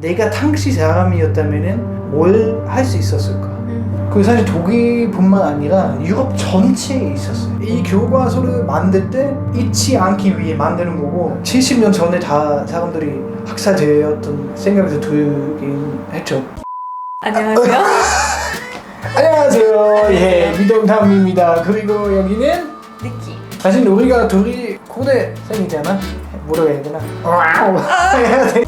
내가 당시 사람이었다면은 뭘 할 수 있었을까? 음. 그 사실 독일뿐만 아니라 유럽 전체에 있었어요. 이 교과서를 만들 때 잊지 않기 위해 만드는 거고 70년 전에 다 사람들이 학살되었던 생각이 들긴 했죠. 안녕하세요. 안녕하세요. 예, 미동담입니다. 그리고 여기는 니키. 사실 우리가 둘이 고대 생이잖아. 뭐라고 해야 되나? 와우. 해야 돼.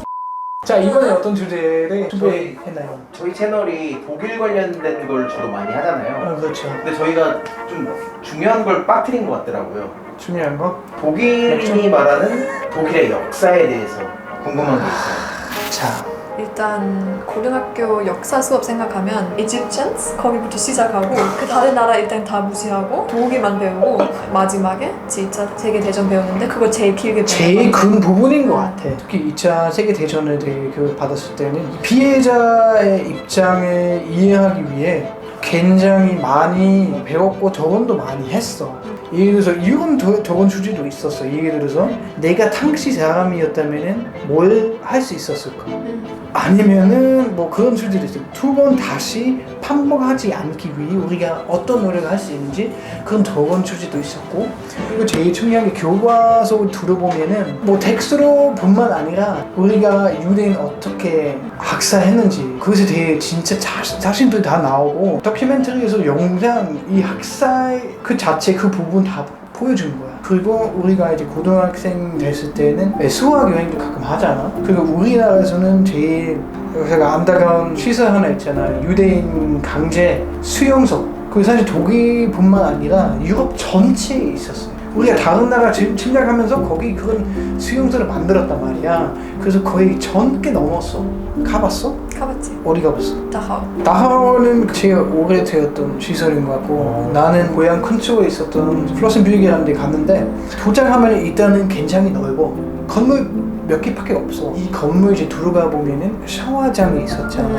자 이번에 어떤 주제를 준비했나요? 저희 채널이 독일 관련된 걸 주로 많이 하잖아요. 어, 그렇죠. 근데 저희가 좀 중요한 걸 빠뜨린 것 같더라고요. 중요한 거. 독일인이 말하는 독일의 역사에 대해서 궁금한 게 있어요. 자, 일단 고등학교 역사 수업 생각하면 Egyptians 거기부터 시작하고 그 다른 나라 일단 다 무시하고 독일만 배우고 마지막에 진짜 세계 대전 배우는데 그거 제일 길게 제일 배우는 큰 부분인 것 같아. 특히 2차 세계 대전을 되게 교육 받았을 때는 피해자의 입장을 이해하기 위해 굉장히 많이 배웠고 적응도 많이 했어. 예를 들어서 이런 더- 적은 주제도 있었어. 예를 들어서 내가 당시 사람이었다면은 뭘 할 수 있었을까? 음. 아니면은 뭐 그런 주제도 있어요. 두번 다시 반복하지 않기 위해 우리가 어떤 노력을 할 수 있는지 그런 적은 주제도 있었고 그리고 제일 중요한 게 교과서 들어보면은 뭐 텍스트로 뿐만 아니라 우리가 유대인 어떻게 학살했는지 그것에 대해 진짜 자, 자신들 다 나오고 다큐멘터리에서 영상 이 학살 그 자체 그 부분 다 보여주는 거야. 그리고 우리가 이제 고등학생 됐을 때는 수학 여행도 가끔 하잖아. 그리고 우리나라에서는 제일 제가 안타까운 시설 하나 있잖아요. 유대인 강제 수용소. 그 사실 독일뿐만 아니라 유럽 전체에 있었어요. 우리가 다른 나라 침- 침략하면서 거기 그런 수용소를 만들었단 말이야. 그래서 거의 전 개 넘었어. 가봤어? 가봤지. 어디 가봤어? 다하우. 나하우는 제일 오래 되었던 시설인 것 같고 나는 고향 근처에 있었던 플러슨뷰기라는 데 갔는데 도착하면 일단은 굉장히 넓어 건물 몇 개밖에 없어 이 건물 이제 들어가 보면은 샤워장이 있었잖아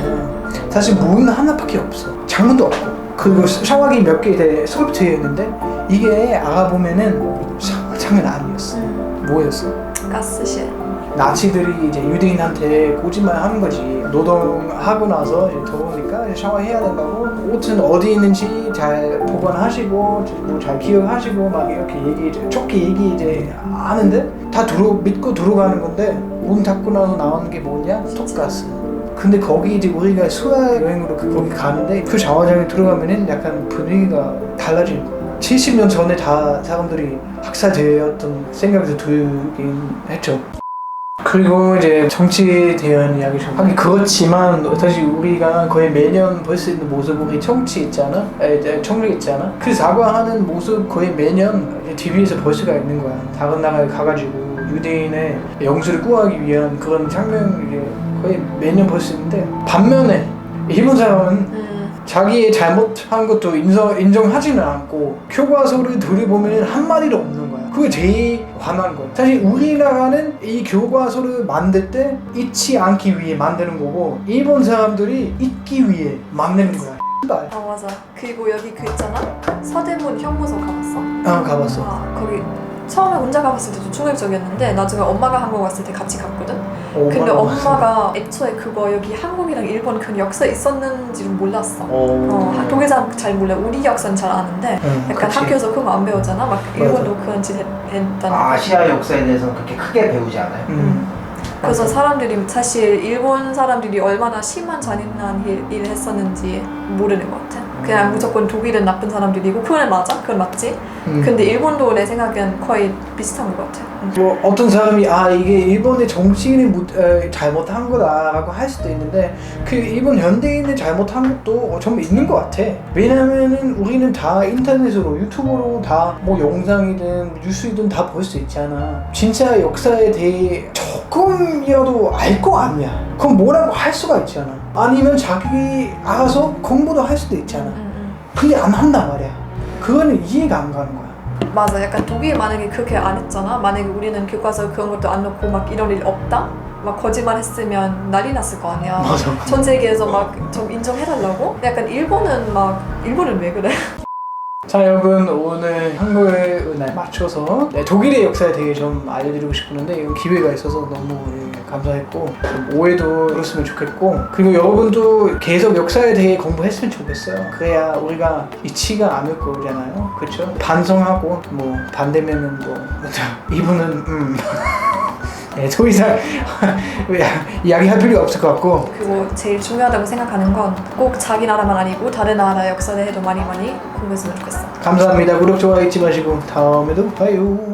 사실 문 하나밖에 없어 창문도 없고 그리고 샤워기 몇개 이제 스culpt되어 있는데 이게 알아보면은 샤워장은 아니었어 음. 뭐였어? 가스실. 나치들이 이제 유대인한테 거짓말 하는 거지. 노동하고 나서 이제 더우니까 샤워해야 된다고. 옷은 어디 있는지 잘 보관하시고, 뭐잘 기억하시고, 막 이렇게 얘기, 좋게 얘기 이제 하는데 다 들어, 믿고 들어가는 건데 문 닫고 나서 나오는 게 뭐냐? 톡가스. 근데 거기 이제 우리가 수학 여행으로 그- 거기 가는데 그 샤워장에 들어가면은 약간 분위기가 달라지는 거야. 70년 전에 다 사람들이 학살되었던 생각이 들긴 했죠. 그리고 이제 정치에 대한 이야기 좀 하긴 그렇지만 사실 우리가 거의 매년 볼 수 있는 모습 우리 정치 있잖아, 총리 있잖아. 그 사과하는 모습 거의 매년 TV에서 볼 수가 있는 거야. 다른 나라에 가가지고 유대인의 영수를 구하기 위한 그런 장면 이제 거의 매년 볼 수 있는데 반면에 일본 사람은 음. 자기의 잘못한 것도 인정, 인정하지는 않고 교과서를 들여보면 한마디도 없는 거야. 그게 제일 화난 거야. 사실 우리나라는 이 교과서를 만들 때 잊지 않기 위해 만드는 거고 일본 사람들이 잊기 위해 만드는 거야. 아 맞아. 그리고 여기 그 있잖아. 서대문 형무소 가봤어? 아 가봤어. 아 거기 처음에 혼자 가봤을 때도 충격적이었는데 나중에 엄마가 한국 왔을 때 같이 갔거든. 근데 엄마가 애초에 그거 여기 한국이랑 일본 그 역사 있었는지를 몰랐어. 어, 어, 한- 독일 사람 잘 몰라. 우리 역사는 잘 아는데 응, 약간 그치. 학교에서 그런 거 안 배우잖아. 막 일본도 그런 짓 했- 했다는. 아시아 역사에 대해서는 그렇게 크게 배우지 않아요. 음. 그래서 사람들이 사실 일본 사람들이 얼마나 심한 잔인한 일, 일을 했었는지 모르는 것 같아. 그냥 무조건 독일은 나쁜 사람들이고 그건 맞아. 그건 맞지. 음. 근데 일본도 내 생각엔 거의 비슷한 것 같아. 음. 뭐 어떤 사람이 아 이게 일본의 정치인이 못- 에, 잘못한 거다라고 할 수도 있는데 그 일본 현대인이 잘못한 것도 좀 있는 것 같아. 왜냐면은 우리는 다 인터넷으로 유튜브로 다 뭐 영상이든 뉴스이든 다 볼 수 있잖아. 진짜 역사에 대해 조금이라도 알 거 아니야. 그럼 뭐라고 할 수가 있잖아. 아니면 자기 알아서 공부도 할 수도 있잖아. 음, 음. 근데 안 한단 말이야. 그거는 이해가 안 가는 거야. 맞아. 약간 독일 만약에 그렇게 안 했잖아. 만약에 우리는 교과서 그런 것도 안 넣고 막 이런 일 없다? 막 거짓말 했으면 난리 났을 거 아니야. 맞아. 전 세계에서 막 좀 인정해달라고? 약간 일본은 막 일본은 왜 그래? 자 여러분 오늘 한국의 날 맞춰서 네, 독일의 역사에 대해 좀 알려드리고 싶었는데 이건 기회가 있어서 너무 예, 감사했고 좀 오해도 들었으면 좋겠고 그리고 여러분도 계속 역사에 대해 공부했으면 좋겠어요. 그래야 우리가 잊지가 않을 거잖아요. 그렇죠? 반성하고 뭐 반대면은 뭐 이분은 음 네, 더 이상 이야기할 필요 없을 것 같고. 그리고 제일 중요하다고 생각하는 건 꼭 자기 나라만 아니고 다른 나라 역사에 대해도 많이 많이 공부했으면 좋겠어. 감사합니다. 구독 좋아요 잊지 마시고 다음에도 봐요